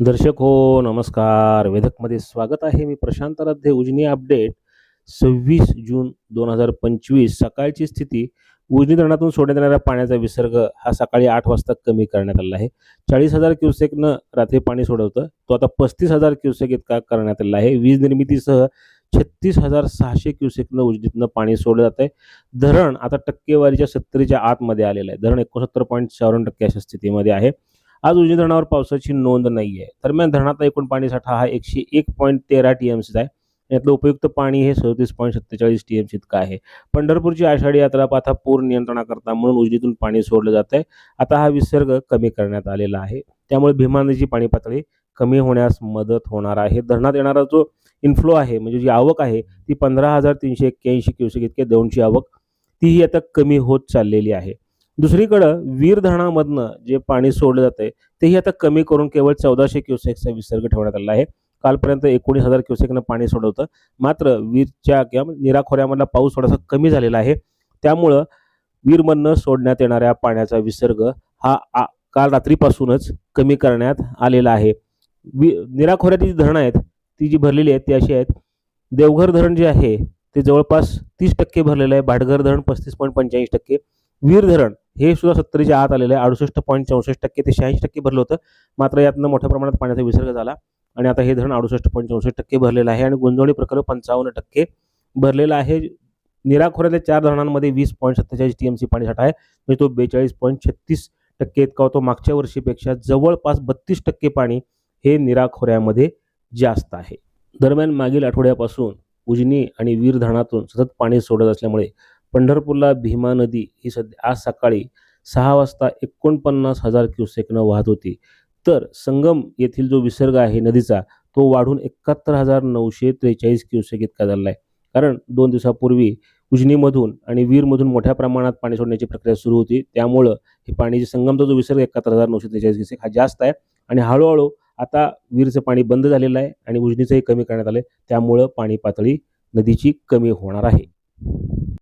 दर्शक हो नमस्कार. वेधकमध्ये स्वागत आहे मी प्रशांत राध्ये उजनी अपडेट. सव्वीस जून दोन हजार पंचवीस सकाळची स्थिती. उजनी धरणातून सोडण्यात येणाऱ्या पाण्याचा विसर्ग हा सकाळी आठ वाजता कमी करण्यात आला आहे. चाळीस हजार क्युसेकनं रात्री पाणी सोडवतं. तो आता पस्तीस हजार क्युसेक इतका करण्यात आलेला आहे. वीज निर्मितीसह छत्तीस हजार सहाशे क्युसेकनं उजनीतनं पाणी सोडलं जात आहे. धरण आता टक्केवारीच्या सत्तरीच्या आतमध्ये आलेलं आहे. धरण एकोणसत्तर पॉईंट चौऱ्याण्णव टक्के अशा स्थितीमध्ये आहे. आज उजनी धरणावर पावसाची नोंद नाही आहे दरम्यान धरणाचा एकूण पाणी साठा हा एकशे एक पॉईंट तेरा टी एम सीचा आहे. यातलं उपयुक्त पाणी हे सदतीस पॉईंट सत्तेचाळीस टी एम सी इतकं आहे. पंढरपूरची आषाढी यात्रा पाथा पूर नियंत्रणाकरता म्हणून उजनीतून पाणी सोडलं जात आहे आता हा विसर्ग कमी करण्यात आलेला आहे. त्यामुळे भीमा नदीची पाणी पातळी कमी होण्यास मदत होणार आहे. धरणात येणारा जो इन्फ्लो आहे म्हणजे जी आवक आहे ती पंधरा हजार तीनशे एक्क्याऐंशी क्युसेक इतके दोनची आवक तीही आता कमी होत चाललेली आहे. दुसरीकडं वीर धरणामधनं जे पाणी सोडलं जातंय तेही आता कमी करून केवळ चौदाशे क्युसेकचा विसर्ग ठेवण्यात आला आहे. कालपर्यंत एकोणीस हजार क्युसेकनं पाणी सोडवतं मात्र वीरच्या किंवा निराखोऱ्यामधला पाऊस थोडासा कमी झालेला आहे. त्यामुळं वीरमधनं सोडण्यात येणाऱ्या पाण्याचा विसर्ग हा आ- काल रात्रीपासूनच कमी करण्यात आलेला आहे. वि निराखोऱ्याची जी धरणं आहेत ती जी भरलेली आहेत ती अशी आहेत देवघर धरण जे आहे ते जवळपास तीस टक्के भरलेलं आहे. भाटघर धरण पस्तीस पॉईंट पंच्याऐंशी टक्के. वीर धरण हे सुद्धा सत्तरीच्या आत आलेलं आहे. अडुसष्ट पॉईंट चौसष्ट टक्के ते शहाऐंशी टक्के भरलं होतं. मात्र यातनं मोठ्या प्रमाणात पाण्याचा विसर्ग झाला. आणि आता हे धरण अडुसष्ट पॉईंट चौसष्ट टक्के भरलेलं आहे. आणि गुंजवणी प्रकल्प पंचावन्न टक्के भरलेलं आहे. निरा खोऱ्यातल्या चार धरणांमध्ये वीस पॉईंट सत्तेचाळीस टी एम सी पाणीसाठा आहे. म्हणजे तो बेचाळीस पॉईंट छत्तीस टक्के इतका होतो. मागच्या वर्षीपेक्षा जवळपास बत्तीस टक्के पाणी हे निरा खोऱ्यामध्ये जास्त आहे. दरम्यान मागील आठवड्यापासून उजनी आणि वीर धरणातून सतत पाणी सोडत असल्यामुळे पंढरपूरला भीमा नदी ही सध्या आज सकाळी सहा वाजता एकोणपन्नास हजार क्युसेकनं वाहत होती. तर संगम येथील जो विसर्ग आहे नदीचा तो वाढून एकाहत्तर हजार नऊशे त्रेचाळीस क्युसेक इतका झाला आहे कारण दोन दिवसापूर्वी उजनीमधून आणि वीरमधून मोठ्या प्रमाणात पाणी सोडण्याची प्रक्रिया सुरू होती. त्यामुळं हे पाणी संगमचा जो विसर्ग एकाहत्तर हजार नऊशे त्रेचाळीस क्युसेक हा जास्त आहे. आणि हळूहळू आता वीरचं पाणी बंद झालेलं आहे आणि उजनीचंही कमी करण्यात आलं आहे त्यामुळं पाणी पातळी नदीची कमी होणार आहे.